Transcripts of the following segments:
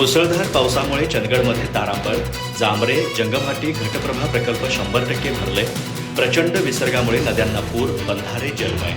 मुसळधार पावसामुळे चंदगडमध्ये तारांबळ जांभरे जंगमहाटी घटप्रभा प्रकल्प शंभर टक्के भरले. प्रचंड विसर्गामुळे नद्यांना पूर बंधारे जलमय.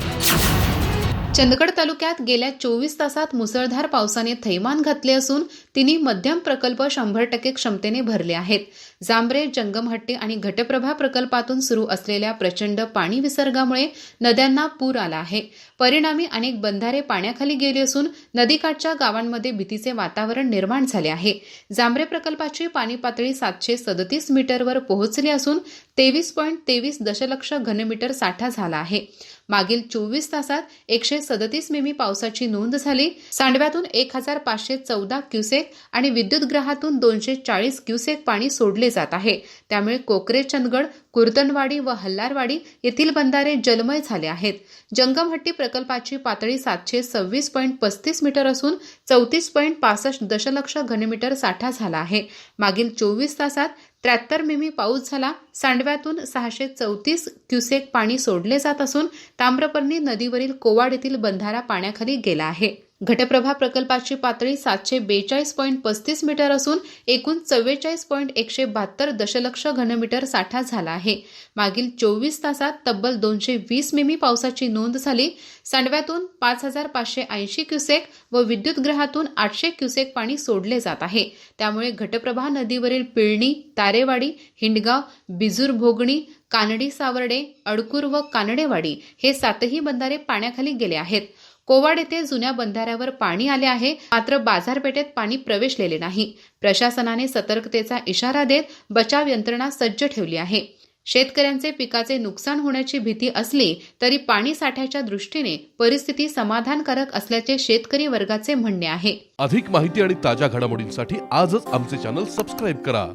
चंदगड तालुक्यात गेल्या चोवीस तासात मुसळधार पावसाने थैमान घातले असून तिन्ही मध्यम प्रकल्प शंभर टक्के क्षमतेने भरले आहेत. जांभरे जंगमहट्टी आणि घटप्रभा प्रकल्पातून सुरू असलेल्या प्रचंड पाणी विसर्गामुळे नद्यांना पूर आला आहे. परिणामी अनेक बंधारे पाण्याखाली गेले असून नदीकाठच्या गावांमध्ये भीतीचे वातावरण निर्माण झाले आहे. जांभरे प्रकल्पाची पाणी पातळी सातशे सदतीस मीटरवर पोहोचली असून तेवीस पॉईंट तेवीस दशलक्ष घनमीटर साठा झाला आहे. मागील चोवीस तासात एकशे सदतीस मिमी पावसाची नोंद झाली. सांडव्यातून एक हजार पाचशे चौदा क्युसेक आणि विद्युतग्रहातून दोनशे चाळीस क्युसेक पाणी सोडले जात आहे. त्यामुळे कोकरे चंदगड कुर्दनवाडी व हल्लारवाडी येथील बंधारे जलमय झाले आहेत. जंगमहट्टी प्रकल्पाची पातळी सातशे सव्वीस पॉईंट पस्तीस मीटर असून चौतीस पॉईंट पासष्ट दशलक्ष घनमीटर साठा झाला आहे. मागील चोवीस तासात त्र्याहत्तर मिमी पाऊस झाला. सांडव्यातून सहाशे चौतीस क्युसेक पाणी सोडले जात असून ताम्रपर्णी नदीवरील कोवाड येथील बंधारा पाण्याखाली गेला आहे. घटप्रभा प्रकल्पाची पातळी सातशे बेचाळीस पॉईंट पस्तीस मीटर असून एकूण चव्वेचाळीस पॉईंट एकशे बहात्तर दशलक्ष घनमीटर साठा झाला आहे. मागील चोवीस तासात तब्बल दोनशे वीस मिमी पावसाची नोंद झाली. सांडव्यातून पाच हजार पाचशे ऐंशी क्युसेक व विद्युतगृहातून आठशे क्युसेक पाणी सोडले जात आहे. त्यामुळे घटप्रभा नदीवरील पिळणी तारेवाडी हिंडगाव बिजूर भोगणी कानडी सावर्डे अडकूर व कानडेवाडी हे सातही बंधारे पाण्याखाली गेले आहेत. कोवाड येथे जुन्या बंधाऱ्यावर पाणी आले आहे मात्र बाजारपेठेत पाणी प्रवेशलेले नाही. प्रशासनाने सतर्कतेचा इशारा देत बचाव यंत्रणा सज्ज ठेवली आहे. शेतकऱ्यांचे पिकाचे नुकसान होण्याची भीती असली तरी पाणी साठ्याच्या दृष्टीने परिस्थिती समाधानकारक असल्याचे शेतकरी वर्गाचे म्हणणे आहे. अधिक माहिती आणि ताज्या घडामोडींसाठी आजच आमचे चॅनल सबस्क्राईब करा.